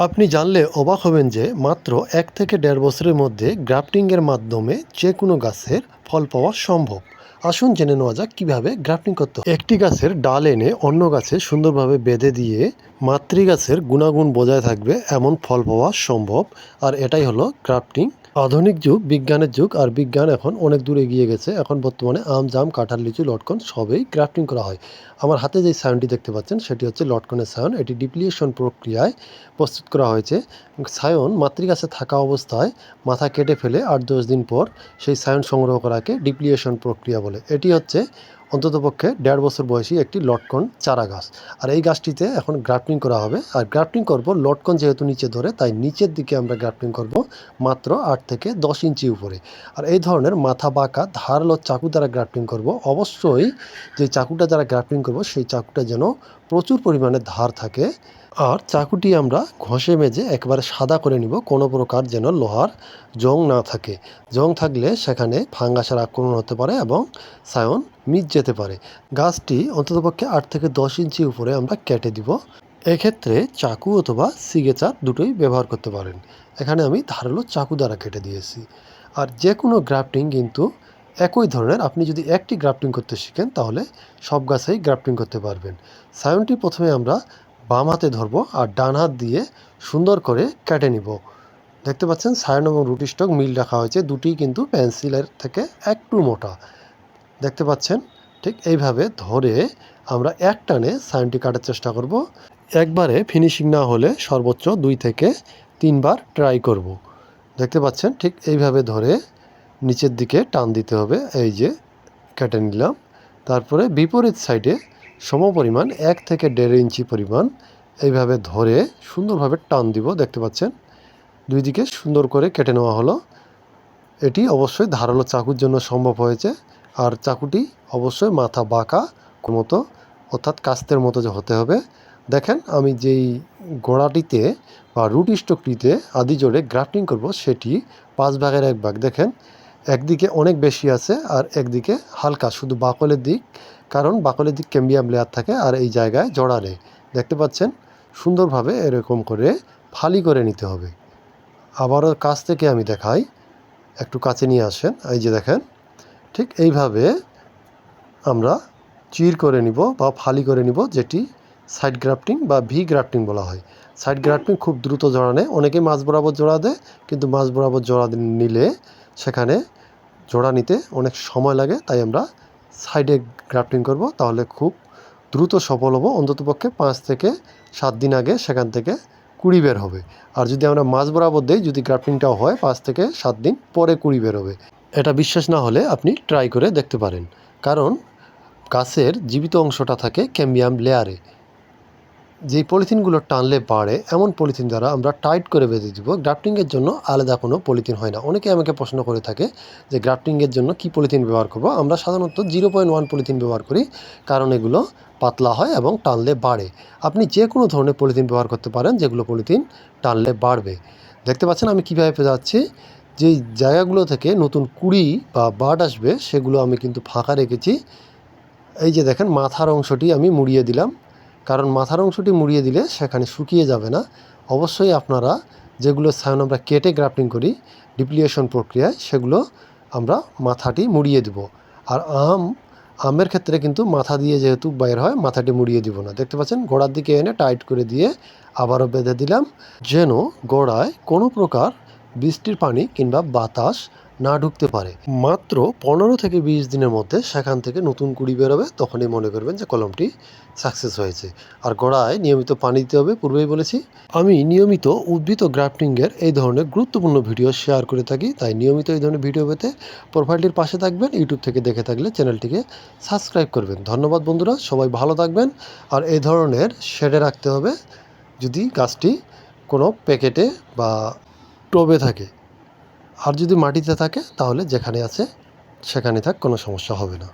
আপনি জানলে অবাক হবেন যে মাত্র এক থেকে দেড় বছরের মধ্যে গ্রাফটিংয়ের মাধ্যমে যে কোনো গাছের ফল পাওয়া সম্ভব। আসুন জেনে নেওয়া যাক কীভাবে গ্রাফটিং করতে একটি গাছের ডাল এনে অন্য গাছে সুন্দরভাবে বেঁধে দিয়ে মাতৃ গাছের গুণাগুণ বজায় থাকবে এমন ফল পাওয়া সম্ভব। আর এটাই হলো গ্রাফটিং। আধুনিক যুগ, বিজ্ঞানের যুগ, আর বিজ্ঞান এখন অনেক দূর এগিয়ে গেছে। এখন বর্তমানে আম, জাম, কাঁঠাল, লিচু, লটকন সবই গ্রাফটিং করা হয়। আমার হাতে যে সায়নটি দেখতে পাচ্ছেন, সেটি হচ্ছে লটকনের সায়ন। এটি ডিপ্লিয়েশন প্রক্রিয়ায় প্রস্তুত করা হয়েছে। সায়ন মাতৃগাছে থাকা অবস্থায় মাথা কেটে ফেলে আট দশ দিন পর সেই সায়ন সংগ্রহ করাকে ডিপ্লিয়েশন প্রক্রিয়া বলে। এটি হচ্ছে অন্ততপক্ষে দেড় বছর বয়সী একটি লটকন চারা গাছ। আর এই গাছটিতে এখন গ্রাফটিং করা হবে। আর গ্রাফটিং করব লটকন যেহেতু নিচে ধরে, তাই নিচের দিকে আমরা গ্রাফটিং করব মাত্র আট থেকে দশ ইঞ্চি উপরে। আর এই ধরনের মাথা বাঁকা ধারালো চাকু দ্বারা গ্রাফটিং করব। অবশ্যই যে চাকুটা দ্বারা গ্রাফটিং করব, সেই চাকুটা যেন প্রচুর পরিমাণে ধার থাকে। আর চাকুটি আমরা ঘষে মেজে একবারে সাদা করে নিব। কোনো প্রকার যেন লোহার জং না থাকে। জং থাকলে সেখানে ফাঙ্গাসের আক্রমণ হতে পারে এবং সায়ন মিট যেতে পারে। গাছটি অন্ততপক্ষে আট থেকে দশ ইঞ্চি উপরে আমরা কেটে দিব। এক্ষেত্রে চাকু অথবা সিগেচার দুটোই ব্যবহার করতে পারেন। এখানে আমি ধারালো চাকু দ্বারা কেটে দিয়েছি। আর যে কোনো গ্রাফটিং কিন্তু একই ধরনের। আপনি যদি একটি গ্রাফটিং করতে শিখেন, তাহলে সব গাছেই গ্রাফটিং করতে পারবেন। সায়নটি প্রথমে আমরা বাম হাতে ধরবো আর ডান হাত দিয়ে সুন্দর করে কেটে নিব। দেখতে পাচ্ছেন, সায়ন এবং রুটি স্টক মিল রাখা হয়েছে। দুটি কিন্তু পেন্সিলের থেকে একটু মোটা। দেখতে পাচ্ছেন? ঠিক এইভাবে ধরে আমরা এক টানে সায়নটি কাটার চেষ্টা করব। একবারে ফিনিশিং না হলে সর্বোচ্চ দুই থেকে তিনবার ট্রাই করব। দেখতে পাচ্ছেন? ঠিক এইভাবে ধরে নিচের দিকে টান দিতে হবে। এই যে কেটে নিলাম। তারপরে বিপরীত সাইডে সমপরিমাণ এক থেকে দেড় ইঞ্চি পরিমাণ এইভাবে ধরে সুন্দরভাবে টান দিব। দেখতে পাচ্ছেন? দুই দিকে সুন্দর করে কেটে নেওয়া হলো। এটি অবশ্যই ধারালো চাকুর জন্য সম্ভব হয়েছে। আর চাকুটি অবশ্যই মাথা বাঁকা মতো, অর্থাৎ কাস্তের মতো যে হতে হবে। দেখেন, আমি যেই গোড়াটিতে বা রুট স্টকটিতে আদি জোরে গ্রাফটিং করব, সেটি পাঁচ ভাগের এক ভাগ। দেখেন, একদিকে অনেক বেশি আছে আর একদিকে হালকা, শুধু বাকলের দিক, কারণ বাকলের দিক ক্যাম্বিয়াম লেয়ার থাকে আর এই জায়গায় জড়া দেখতে পাচ্ছেন? সুন্দরভাবে এরকম করে ফালি করে নিতে হবে। আবারও কাছ থেকে আমি দেখাই। একটু কাছে নিয়ে আসেন। এই যে দেখেন ঠিক এইভাবে আমরা চির করে নিব বা ফালি করে নিব যেটি সাইড গ্রাফটিং বা ভি গ্রাফটিং বলা হয়। সাইড গ্রাফটিং খুব দ্রুত জোড়া নেয় অনেকে মাছ বরাবর জোড়া দেয়, কিন্তু মাছ বরাবর জোড়া নিলে সেখানে জোড়া নিতে অনেক সময় লাগে, তাই আমরা সাইডে গ্রাফটিং করব। তাহলে খুব দ্রুত সফল হব। অন্ততপক্ষে পাঁচ থেকে সাত দিন আগে সেখান থেকে কুড়ি বের হবে। আর যদি আমরা মাছ বরাবর দিই, যদি গ্রাফটিংটাও হয়, পাঁচ থেকে সাত দিন পরে কুড়ি বের হবে। এটা বিশ্বাস না হলে আপনি ট্রাই করে দেখতে পারেন। কারণ গাছের জীবিত অংশটা থাকে ক্যাম্বিয়াম লেয়ারে। যেই পলিথিনগুলো টানলে বাড়ে, এমন পলিথিন দ্বারা আমরা টাইট করে বেঁধে দিব। গ্রাফটিংয়ের জন্য আলাদা কোনো পলিথিন হয় না। অনেকে আমাকে প্রশ্ন করে থাকে যে গ্রাফটিংয়ের জন্য কি পলিথিন ব্যবহার করব? আমরা সাধারণত জিরো পয়েন্ট ওয়ান পলিথিন ব্যবহার করি। কারণ এগুলো পাতলা হয় এবং টানলে বাড়ে। আপনি যে কোনো ধরনের পলিথিন ব্যবহার করতে পারেন, যেগুলো পলিথিন টানলে বাড়বে। দেখতে পাচ্ছেন আমি কীভাবে যাচ্ছি? যেই জায়গাগুলো থেকে নতুন কুড়ি বা বার্ড আসবে, সেগুলো আমি কিন্তু ফাঁকা রেখেছি। এই যে দেখেন, মাথার অংশটি আমি মুড়িয়ে দিলাম। কারণ মাথার অংশটি মুড়িয়ে দিলে সেখানে শুকিয়ে যাবে না। অবশ্যই আপনারা যেগুলো সায়ন আমরা কেটে গ্রাফটিং করি, ডিপ্লিয়েশন প্রক্রিয়ায়, সেগুলো আমরা মাথাটি মুড়িয়ে দেব। আর আম, আমের ক্ষেত্রে কিন্তু মাথা দিয়ে যেহেতু বাইর হয়, মাথাটি মুড়িয়ে দিব না। দেখতে পাচ্ছেন, গোড়ার দিকে এনে টাইট করে দিয়ে আবারও বেঁধে দিলাম। যেন গোড়ায় কোনো প্রকার বৃষ্টির পানি কিংবা বাতাস না ঢুকতে পারে। মাত্র পনেরো থেকে বিশ দিনের মধ্যে সেখান থেকে নতুন কুড়ি বেরোবে, তখনই মনে করবেন যে কলমটি সাকসেস হয়েছে। আর গোড়ায় নিয়মিত পানি দিতে হবে, পূর্বেই বলেছি। আমি নিয়মিত উদ্ভিদ গ্রাফটিংয়ের এই ধরনের গুরুত্বপূর্ণ ভিডিও শেয়ার করে থাকি, তাই নিয়মিত এই ধরনের ভিডিও পেতে প্রোফাইলটির পাশে থাকবেন, ইউটিউব থেকে দেখে থাকলে চ্যানেলটিকে সাবস্ক্রাইব করবেন। ধন্যবাদ বন্ধুরা, সবাই ভালো থাকবেন। আর এই ধরনের শেডে রাখতে হবে, যদি গাছটি কোনো প্যাকেটে বা টবে থাকে। আর যদি মাটিতে থাকে, তাহলে যেখানে আছে, সেখানে থাক, কোনো সমস্যা হবে না।